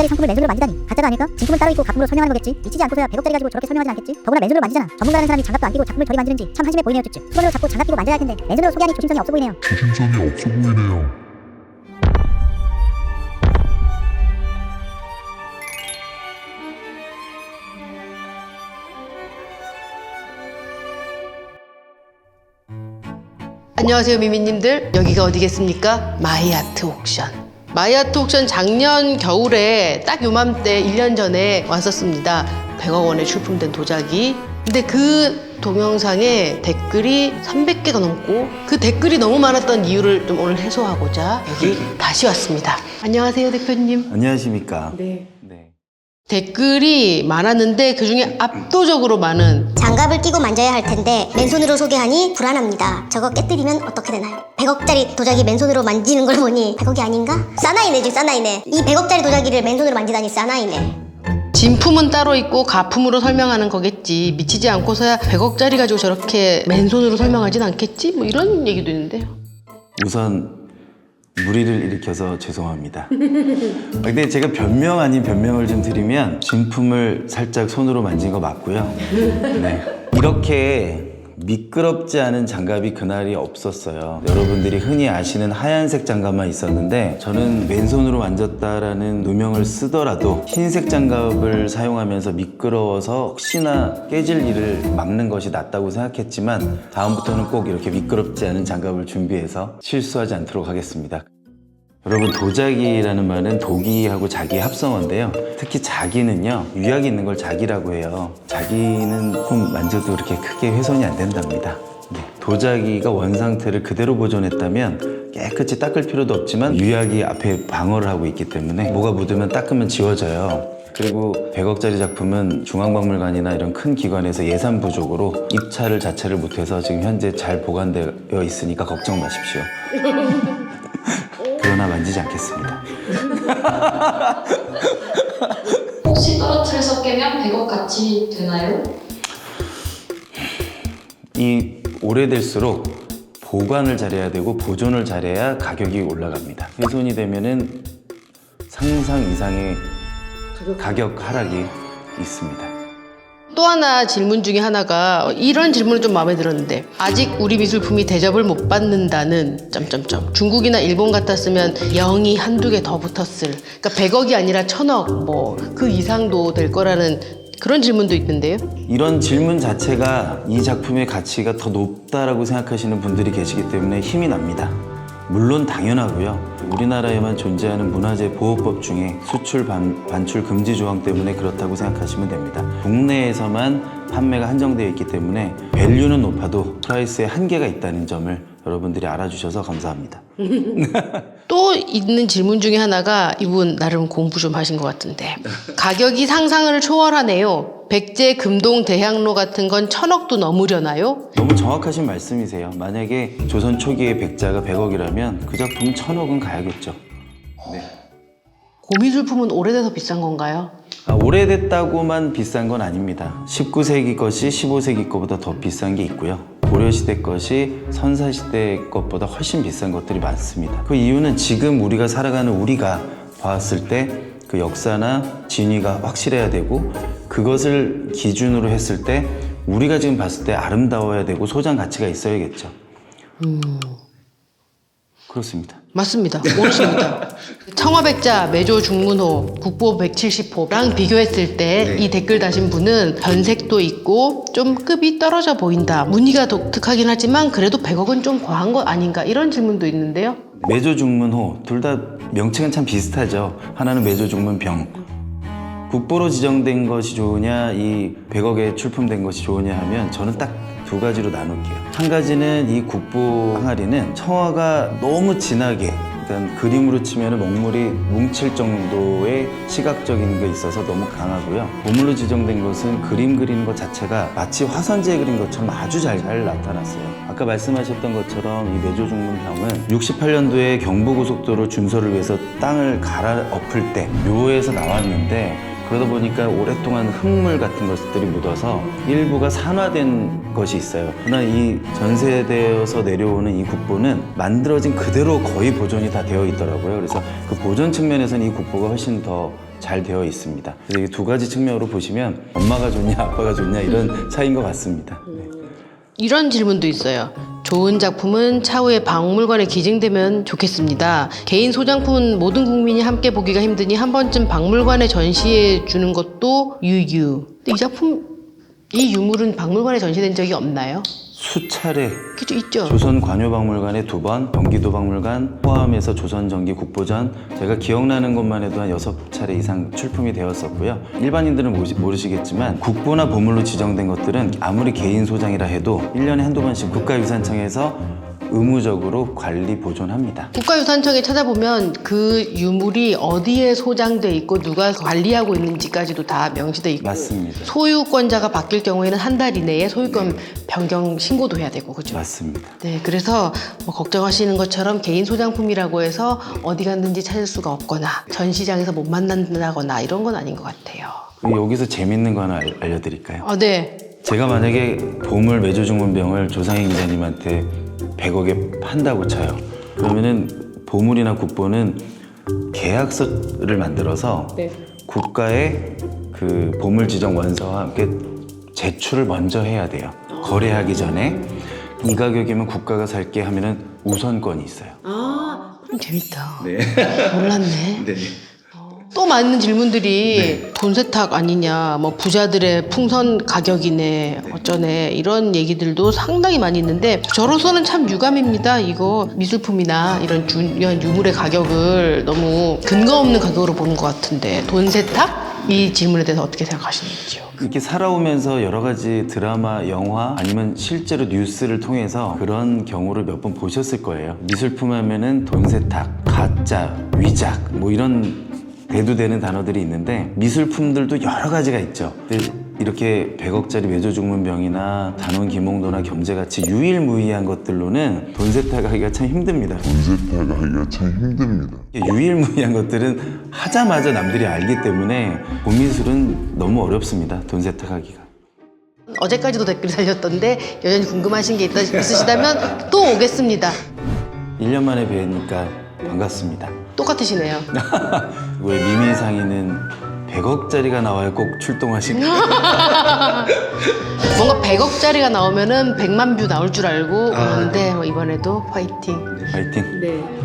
100억짜리 상품을 맨손으로 만지다니. 가짜가 아닐까? 진품은 따로 있고 가품으로 설명하는 거겠지. 미치지 않고서야 100억짜리 가지고 저렇게 설명하진 않겠지? 더구나 맨손으로 만지잖아. 전문가라는 사람이 장갑도 안 끼고 작품을 저리 만지는지 참 한심해 보이네요 쭈쭈 수건으로 잡고 장갑 끼고 만져야 할 텐데 맨손으로 소개하니 조심성이 없어 보이네요. 조심성이 없어 보이네요. 안녕하세요 미미님들. 여기가 어디겠습니까? 마이아트 옥션 마이아트 옥션 작년 겨울에 딱 요맘때 1년 전에 왔었습니다. 100억 원에 출품된 도자기. 근데 그 동영상에 댓글이 300개가 넘고 그 댓글이 너무 많았던 이유를 좀 오늘 해소하고자 여기 다시 왔습니다. 안녕하세요 대표님. 안녕하십니까. 네. 네. 댓글이 많았는데 그 중에 압도적으로 많은 장갑을 끼고 만져야 할 텐데 맨손으로 소개하니 불안합니다. 저거 깨뜨리면 어떻게 되나요? 100억짜리 도자기 맨손으로 만지는 걸 보니 100억이 아닌가? 사나이네지 사나이네. 이 100억짜리 도자기를 맨손으로 만지다니 사나이네. 진품은 따로 있고 가품으로 설명하는 거겠지 미치지 않고서야 100억짜리 가지고 저렇게 맨손으로 설명하진 않겠지 뭐 이런 얘기도 있는데요 우선 무리를 일으켜서 죄송합니다. 아, 근데 제가 변명 아닌 변명을 좀 드리면 진품을 살짝 손으로 만진 거 맞고요. 네. 이렇게 미끄럽지 않은 장갑이 그날이 없었어요. 여러분들이 흔히 아시는 하얀색 장갑만 있었는데 저는 왼손으로 만졌다라는 누명을 쓰더라도 흰색 장갑을 사용하면서 미끄러워서 혹시나 깨질 일을 막는 것이 낫다고 생각했지만 다음부터는 꼭 이렇게 미끄럽지 않은 장갑을 준비해서 실수하지 않도록 하겠습니다. 여러분 도자기라는 말은 도기하고 자기 합성어인데요. 특히 자기는요 유약이 있는 걸 자기라고 해요. 자기는 조금 만져도 그렇게 크게 훼손이 안 된답니다. 네, 도자기가 원 상태를 그대로 보존했다면 깨끗이 닦을 필요도 없지만 유약이 앞에 방어를 하고 있기 때문에 뭐가 묻으면 닦으면 지워져요. 그리고 100억짜리 작품은 중앙박물관이나 이런 큰 기관에서 예산 부족으로 입찰을 자체를 못해서 지금 현재 잘 보관되어 있으니까 걱정 마십시오. 그러나 만지지 않겠습니다. 혹시 떨어뜨려서 깨면 100억 같이 되나요? 이 오래될수록 보관을 잘해야 되고 보존을 잘해야 가격이 올라갑니다. 훼손이 되면은 상상 이상의 가격 하락이 있습니다. 또 하나 질문 중에 하나가 이런 질문은 좀 마음에 들었는데 아직 우리 미술품이 대접을 못 받는다는 점점점. 중국이나 일본 같았으면 0이 한두 개 더 붙었을. 그러니까 100억이 아니라 1000억 뭐 그 이상도 될 거라는 그런 질문도 있는데요. 이런 질문 자체가 이 작품의 가치가 더 높다라고 생각하시는 분들이 계시기 때문에 힘이 납니다. 물론 당연하고요. 우리나라에만 존재하는 문화재 보호법 중에 수출 반, 반출 금지 조항 때문에 그렇다고 생각하시면 됩니다. 국내에서만 판매가 한정되어 있기 때문에 밸류는 높아도 프라이스에 한계가 있다는 점을 여러분들이 알아주셔서 감사합니다. 또 있는 질문 중에 하나가 이분 나름 공부 좀 하신 것 같은데 가격이 상상을 초월하네요 백제 금동 대향로 같은 건 천억도 넘으려나요? 너무 정확하신 말씀이세요. 만약에 조선 초기의 백자가 100억이라면 그 작품 천억은 가야겠죠. 고미술품은 오래돼서 비싼 건가요? 아, 오래됐다고만 비싼 건 아닙니다. 19세기 것이 15세기 것보다 더 비싼 게 있고요. 고려시대 것이 선사시대 것보다 훨씬 비싼 것들이 많습니다. 그 이유는 지금 우리가 살아가는 우리가 봤을 때 그 역사나 진위가 확실해야 되고 그것을 기준으로 했을 때 우리가 지금 봤을 때 아름다워야 되고 소장 가치가 있어야겠죠. 그렇습니다. 맞습니다. 옳습니다. 청화백자 매조 중문호 국보 170호랑 비교했을 때 이 댓글 다신 분은 변색도 있고 좀 급이 떨어져 보인다. 무늬가 독특하긴 하지만 그래도 100억은 좀 과한 거 아닌가 이런 질문도 있는데요. 매조중문호 둘 다 명칭은 참 비슷하죠. 하나는 매조중문병. 국보로 지정된 것이 좋으냐, 이 100억에 출품된 것이 좋으냐 하면 저는 딱 두 가지로 나눌게요. 한 가지는 이 국보 항아리는 청화가 너무 진하게 일단 그림으로 치면 먹물이 뭉칠 정도의 시각적인 게 있어서 너무 강하고요. 보물로 지정된 것은 그림 그리는 것 자체가 마치 화선지에 그린 것처럼 아주 잘, 잘 나타났어요. 아까 말씀하셨던 것처럼 이 매조중문병은 68년도에 경부고속도로 준설을 위해서 땅을 갈아 엎을 때 묘에서 나왔는데 그러다 보니까 오랫동안 흙물 같은 것들이 묻어서 일부가 산화된 것이 있어요. 그러나 이 전세되어서 내려오는 이 국보는 만들어진 그대로 거의 보존이 다 되어 있더라고요. 그래서 그 보존 측면에서는 이 국보가 훨씬 더 잘 되어 있습니다. 그래서 이 두 가지 측면으로 보시면 엄마가 좋냐 아빠가 좋냐 이런 차이인 것 같습니다. 네. 이런 질문도 있어요. 좋은 작품은 차후에 박물관에 기증되면 좋겠습니다. 개인 소장품은 모든 국민이 함께 보기가 힘드니 한 번쯤 박물관에 전시해 주는 것도 유유. 근데 이 작품 이 유물은 박물관에 전시된 적이 없나요? 수차례 그죠 있죠. 조선 관효박물관에 두 번, 경기도 박물관 포함해서 조선전기 국보전 제가 기억나는 것만 해도 한 여섯 차례 이상 출품이 되었었고요. 일반인들은 모시- 모르시겠지만 국보나 보물로 지정된 것들은 아무리 개인 소장이라 해도 1년에 한두 번씩 국가유산청에서 의무적으로 관리 보존합니다. 국가유산청에 찾아보면 그 유물이 어디에 소장돼 있고 누가 관리하고 있는지까지도 다 명시돼 있고 맞습니다. 소유권자가 바뀔 경우에는 한 달 이내에 소유권 변경 신고도 해야 되고 그죠? 맞습니다. 네, 그래서 뭐 걱정하시는 것처럼 개인 소장품이라고 해서 어디 갔는지 찾을 수가 없거나 전시장에서 못 만난다거나 이런 건 아닌 것 같아요. 여기서 재밌는 거 하나 알- 알려드릴까요? 아, 네. 제가 만약에 보물 매조중문병을 조상희 기자님한테 100억에 판다고 쳐요. 그러면은 보물이나 국보는 계약서를 만들어서 국가의 그 보물 지정 원서와 함께 제출을 먼저 해야 돼요. 거래하기 전에 이 가격이면 국가가 살게 하면은 우선권이 있어요. 음, 재밌다. 몰랐네. 네. 또 많은 질문들이 돈 세탁 아니냐, 뭐 부자들의 풍선 가격이네, 어쩌네 이런 얘기들도 상당히 많이 있는데 저로서는 참 유감입니다. 이거 미술품이나 이런 중요한 유물의 가격을 너무 근거 없는 가격으로 보는 것 같은데 돈 세탁? 이 질문에 대해서 어떻게 생각하시는지요? 이렇게 살아오면서 여러 가지 드라마, 영화 아니면 실제로 뉴스를 통해서 그런 경우를 몇 번 보셨을 거예요. 미술품 하면은 돈 세탁, 가짜, 위작 뭐 이런 대두되는 단어들이 있는데 미술품들도 여러 가지가 있죠. 이렇게 100억짜리 외조중문병이나 단원 김홍도나 겸재같이 유일무이한 것들로는 돈 세탁하기가 참 힘듭니다. 검색하기가 참 힘듭니다. 유일무이한 것들은 하자마자 남들이 알기 때문에 보미술은 너무 어렵습니다. 돈 세탁하기가. 어제까지도 댓글 달렸던데 여전히 궁금하신 게 있다, 있으시다면 또 오겠습니다. 1년 만에 뵈니까 반갑습니다. 똑같으시네요. 왜 미미상이는 100억짜리가 나와야 꼭 출동하시고 뭔가 100억짜리가 나오면은 100만 뷰 나올 줄 알고 오는데 뭐 이번에도 화이팅. 파이팅. 네.